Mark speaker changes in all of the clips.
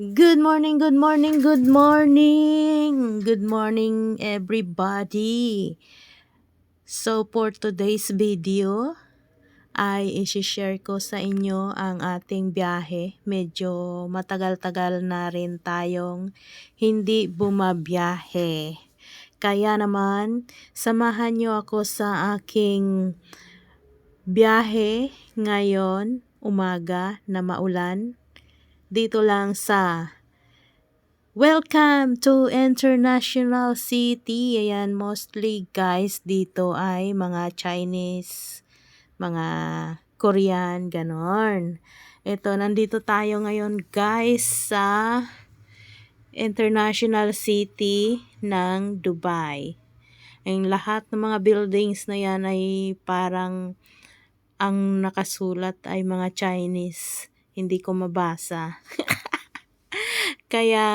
Speaker 1: Good morning, good morning, good morning. Good morning everybody. So for today's video ay isi-share ko sa inyo ang ating biyahe. Medyo matagal-tagal na rin tayong hindi bumabiyahe. Kaya naman, samahan nyo ako sa aking biyahe ngayon, umaga na maulan dito lang sa Welcome to International City. Ayan, mostly guys dito ay mga Chinese, mga Korean, ganon. Ito, nandito tayo ngayon guys sa International City ng Dubai. Ang lahat ng mga buildings na yan ay parang ang nakasulat ay mga Chinese hindi ko mabasa. Kaya,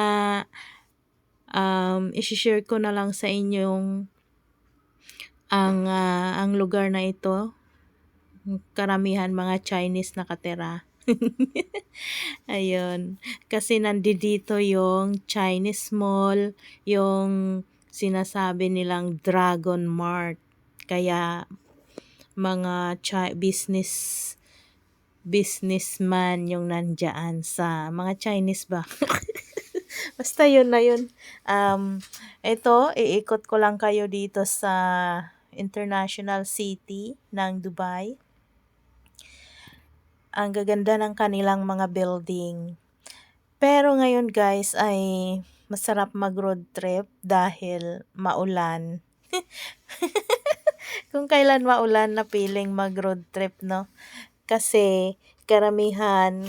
Speaker 1: um, isi-share ko na lang sa inyong ang, uh, ang lugar na ito. Karamihan mga Chinese nakatira. Ayun. Kasi nandito yung Chinese Mall, yung sinasabi nilang Dragon Mart. Kaya mga business businessman yung nandyan sa mga Chinese ba? Basta yun na yun. Um, ito, iikot ko lang kayo dito sa International City ng Dubai. Ang gaganda ng kanilang mga building. Pero ngayon guys ay masarap mag road trip dahil maulan. Kung kailan maulan na piling mag road trip no. Kasi karamihan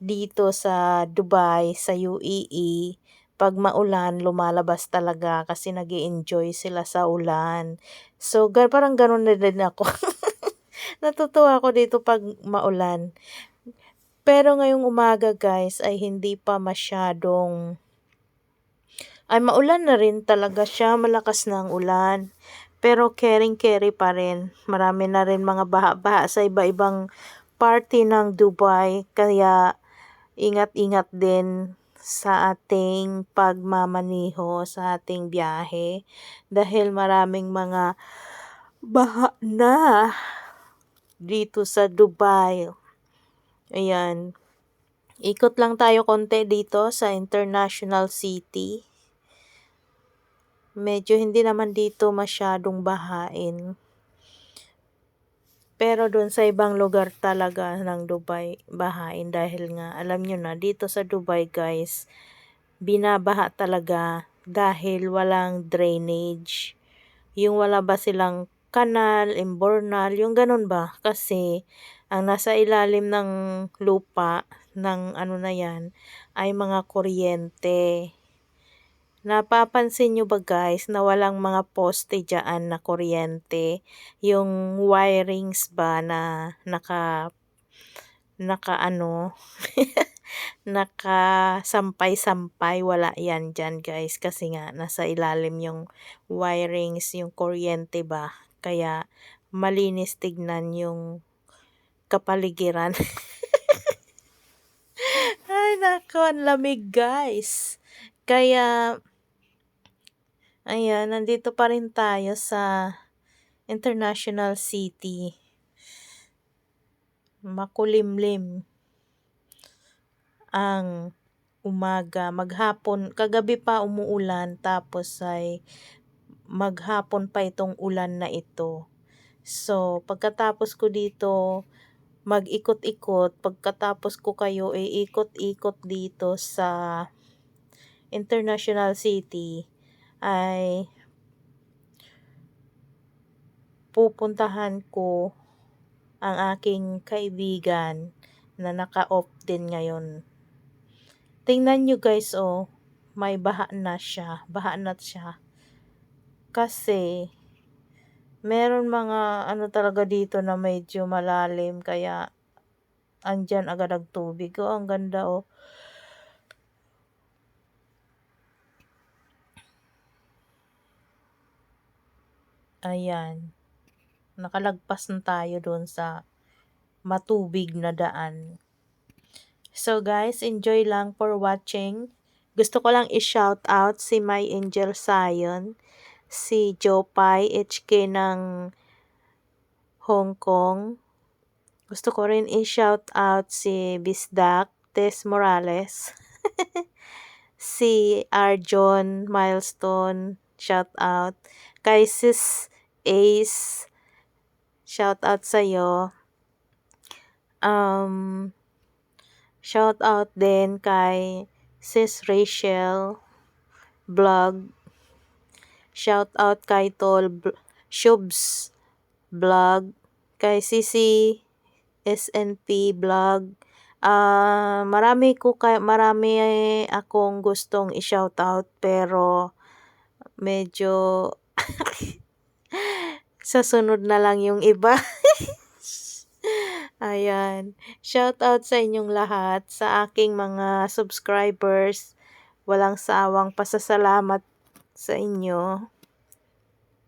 Speaker 1: dito sa Dubai, sa UAE, pag maulan, lumalabas talaga kasi nag enjoy sila sa ulan. So, parang ganun na din ako. Natutuwa ako dito pag maulan. Pero ngayong umaga guys ay hindi pa masyadong ay maulan na rin talaga siya, malakas na ang ulan. Pero caring carry pa rin. Marami na rin mga baha-baha sa iba-ibang party ng Dubai. Kaya ingat-ingat din sa ating pagmamaniho, sa ating biyahe. Dahil maraming mga baha na dito sa Dubai. Ayan. Ikot lang tayo konti dito sa International City medyo hindi naman dito masyadong bahain. Pero doon sa ibang lugar talaga ng Dubai, bahain dahil nga alam nyo na dito sa Dubai guys, binabaha talaga dahil walang drainage. Yung wala ba silang kanal, imbornal, yung ganun ba? Kasi ang nasa ilalim ng lupa ng ano na yan ay mga kuryente. Napapansin nyo ba guys na walang mga poste dyan na kuryente? Yung wirings ba na naka naka ano? Naka sampay-sampay wala yan dyan guys kasi nga nasa ilalim yung wirings yung kuryente ba? Kaya malinis tignan yung kapaligiran. Ay nako ang lamig guys. Kaya Ayan, nandito pa rin tayo sa International City. Makulimlim ang umaga, maghapon, kagabi pa umuulan tapos ay maghapon pa itong ulan na ito. So, pagkatapos ko dito mag-ikot-ikot, pagkatapos ko kayo ay ikot-ikot dito sa International City, ay pupuntahan ko ang aking kaibigan na naka-off din ngayon. Tingnan nyo guys, oh, may baha na siya. Baha na siya. Kasi, meron mga ano talaga dito na medyo malalim, kaya andyan agad ang tubig. Oh, ang ganda, oh. Ayan. Nakalagpas na tayo doon sa matubig na daan. So guys, enjoy lang for watching. Gusto ko lang i-shout out si My Angel Zion, si Jopay HK ng Hong Kong. Gusto ko rin i-shout out si Bisdak Tess Morales. si Arjon Milestone, shout out. Kay Sis Ace, shout out sa'yo. Um, shout out din kay Sis Rachel Vlog. Shout out kay Tol Shubs Vlog. Kay Sisi SNP Vlog. Ah, marami ko kay marami akong gustong i-shout out pero medyo sa sunod na lang yung iba. Ayan. Shout out sa inyong lahat, sa aking mga subscribers. Walang sawang pasasalamat sa inyo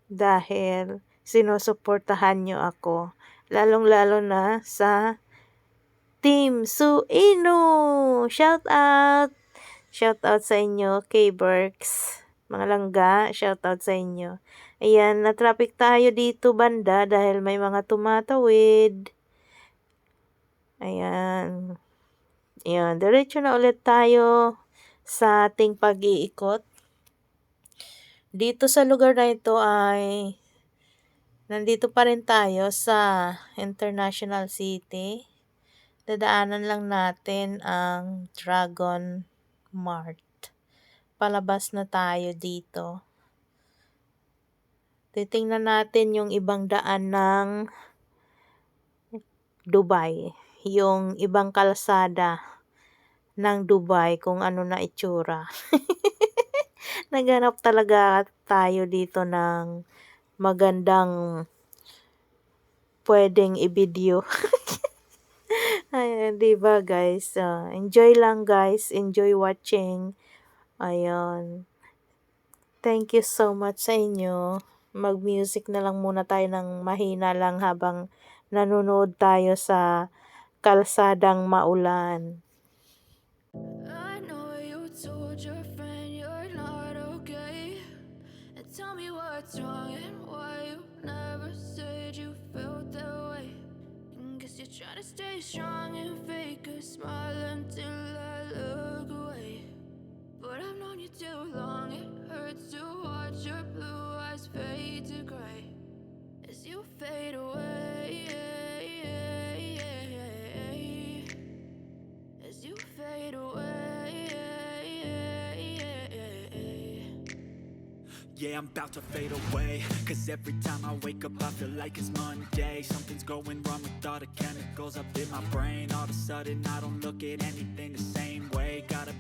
Speaker 1: dahil sinusuportahan nyo ako. Lalong-lalo na sa Team Suino! Shout out! Shout out sa inyo, K-Berks. Mga langga, shout out sa inyo. Ayan, na-traffic tayo dito banda dahil may mga tumatawid. Ayan. Ayan, diretso na ulit tayo sa ating pag-iikot. Dito sa lugar na ito ay nandito pa rin tayo sa International City. Dadaanan lang natin ang Dragon Mart. Palabas na tayo dito. Titingnan natin yung ibang daan ng Dubai. Yung ibang kalsada ng Dubai kung ano na itsura. Naghanap talaga tayo dito ng magandang pwedeng i-video. Ayan, di ba guys? Ah, enjoy lang guys. Enjoy watching. Ayan. Thank you so much sa inyo. Mag-music na lang muna tayo ng mahina lang habang nanonood tayo sa kalsadang maulan.
Speaker 2: I know you told your friend you're not okay. And tell me what's wrong and why you never said you felt that way. And guess you're trying to stay strong and fake a smile until I look away. But I've known you too long, it hurts to watch your blue eyes fade to gray as you fade away. As you fade away.
Speaker 3: Yeah, I'm about to fade away. Cause every time I wake up, I feel like it's Monday. Something's going wrong with all the chemicals up in my brain. All of a sudden, I don't look at anything the same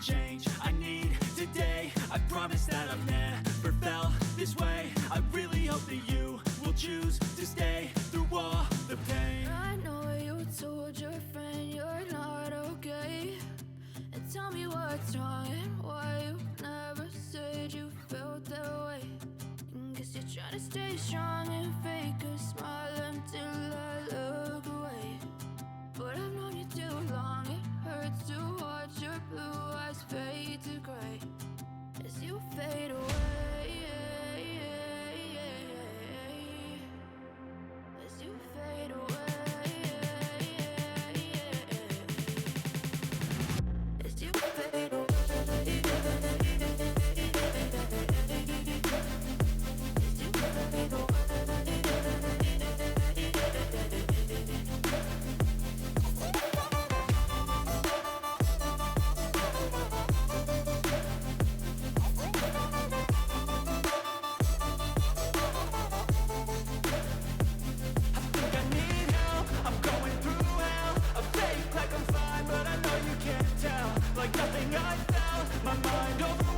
Speaker 3: change I need today.
Speaker 2: find a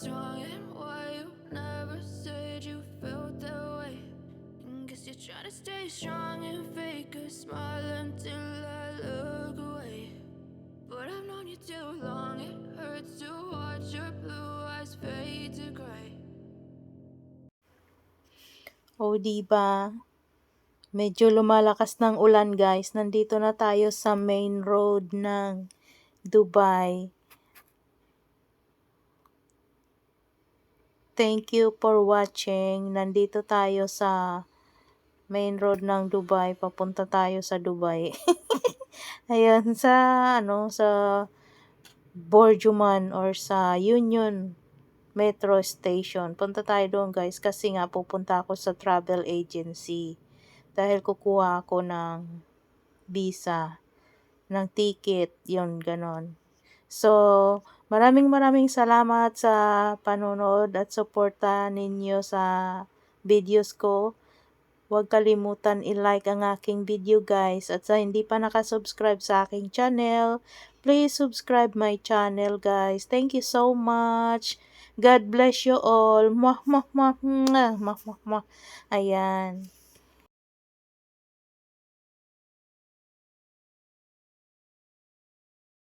Speaker 2: What's wrong and why you never said you felt that way. And guess you're trying to stay strong and fake a smile until I look away. But I've known you too long, it hurts to watch your blue eyes fade to gray.
Speaker 1: O, di ba? Medyo lumalakas ng ulan, guys. Nandito na tayo sa main road ng Dubai. Thank you for watching. Nandito tayo sa main road ng Dubai. Papunta tayo sa Dubai. Ayan, sa ano, sa Borjuman or sa Union Metro Station. Punta tayo doon guys kasi nga pupunta ako sa travel agency dahil kukuha ako ng visa, ng ticket, yun, ganon. So, maraming maraming salamat sa panonood at suporta ninyo sa videos ko. Huwag kalimutan i-like ang aking video guys at sa hindi pa nakasubscribe sa aking channel, please subscribe my channel guys. Thank you so much. God bless you all. Mwah, mwah, mwah, mwah, mwah, mwah. Ayan.